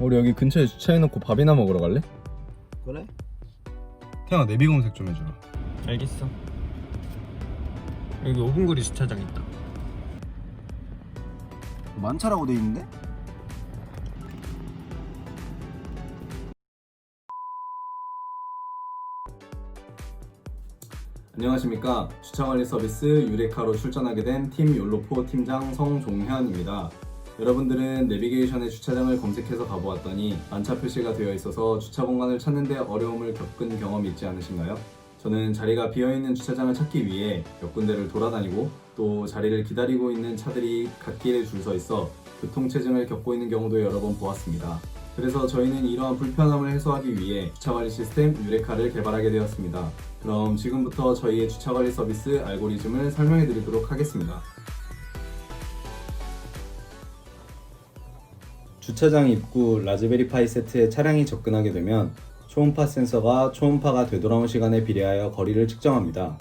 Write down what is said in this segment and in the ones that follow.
우리 여기 근처에 주차해놓고 밥이나 먹으러 갈래? 그래? 태양아 내비 검색 좀 해주라 알겠어. 여기 5분 거리 주차장 있다. 만차라고 돼 있는데? 안녕하십니까 주차관리 서비스 유레카로 출전하게 된 팀 욜로포 팀장 성종현입니다 여러분들은 내비게이션에 주차장을 검색해서 가보았더니 만차 표시가 되어 있어서 주차 공간을 찾는데 어려움을 겪은 경험이 있지 않으신가요? 저는 자리가 비어있는 주차장을 찾기 위해 몇 군데를 돌아다니고 또 자리를 기다리고 있는 차들이 갓길에 줄 서 있어 교통체증을 겪고 있는 경우도 여러 번 보았습니다. 그래서 저희는 이러한 불편함을 해소하기 위해 주차관리 시스템 유레카를 개발하게 되었습니다. 그럼 지금부터 저희의 주차관리 서비스 알고리즘을 설명해 드리도록 하겠습니다. 주차장 입구 라즈베리 파이 세트에 차량이 접근하게 되면 초음파 센서가 초음파가 되돌아온 시간에 비례하여 거리를 측정합니다.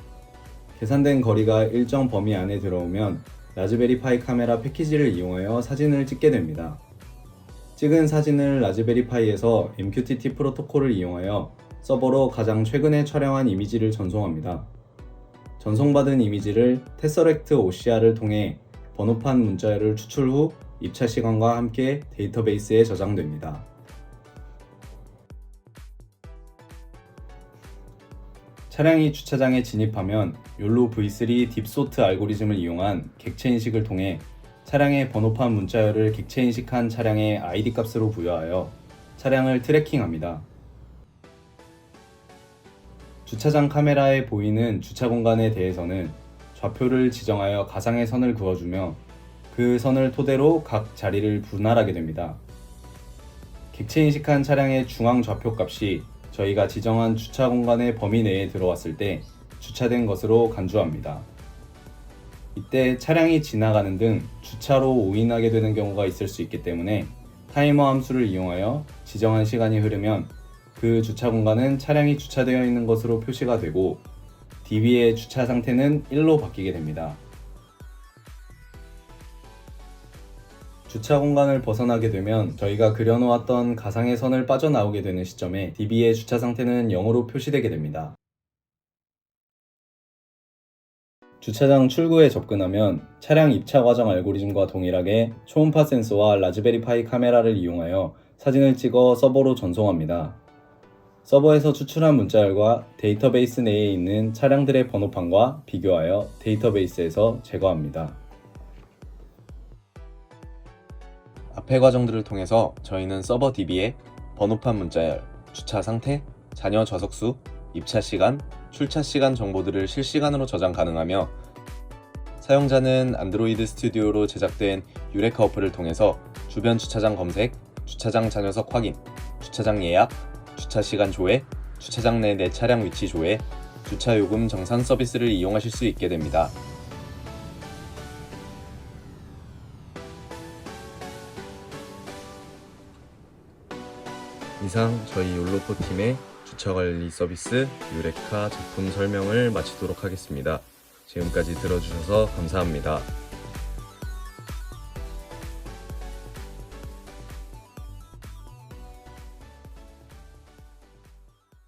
계산된 거리가 일정 범위 안에 들어오면 라즈베리 파이 카메라 패키지를 이용하여 사진을 찍게 됩니다. 찍은 사진을 라즈베리 파이에서 MQTT 프로토콜을 이용하여 서버로 가장 최근에 촬영한 이미지를 전송합니다. 전송받은 이미지를 테서렉트 OCR을 통해 번호판 문자열을 추출 후 입차 시간과 함께 데이터베이스에 저장됩니다. 차량이 주차장에 진입하면 욜로 V3 딥소트 알고리즘을 이용한 객체 인식을 통해 차량의 번호판 문자열을 객체 인식한 차량의 ID 값으로 부여하여 차량을 트래킹합니다. 주차장 카메라에 보이는 주차 공간에 대해서는 좌표를 지정하여 가상의 선을 그어주며 그 선을 토대로 각 자리를 분할하게 됩니다. 객체 인식한 차량의 중앙 좌표 값이 저희가 지정한 주차 공간의 범위 내에 들어왔을 때 주차된 것으로 간주합니다. 이때 차량이 지나가는 등 주차로 오인하게 되는 경우가 있을 수 있기 때문에 타이머 함수를 이용하여 지정한 시간이 흐르면 그 주차 공간은 차량이 주차되어 있는 것으로 표시가 되고 DB의 주차 상태는 1로 바뀌게 됩니다. 주차 공간을 벗어나게 되면 저희가 그려놓았던 가상의 선을 빠져나오게 되는 시점에 DB의 주차 상태는 0으로 표시되게 됩니다. 주차장 출구에 접근하면 차량 입차 과정 알고리즘과 동일하게 초음파 센서와 라즈베리 파이 카메라를 이용하여 사진을 찍어 서버로 전송합니다. 서버에서 추출한 문자열과 데이터베이스 내에 있는 차량들의 번호판과 비교하여 데이터베이스에서 제거합니다. 앞의 과정들을 통해서 저희는 서버 DB에 번호판 문자열, 주차 상태, 잔여 좌석수, 입차 시간, 출차 시간 정보들을 실시간으로 저장 가능하며 사용자는 안드로이드 스튜디오로 제작된 유레카 어플을 통해서 주변 주차장 검색, 주차장 잔여석 확인, 주차장 예약, 주차 시간 조회, 주차장 내 내 차량 위치 조회, 주차 요금 정산 서비스를 이용하실 수 있게 됩니다. 이상 저희 욜로포 팀의 주차 관리 서비스 유레카 제품 설명을 마치도록 하겠습니다. 지금까지 들어주셔서 감사합니다.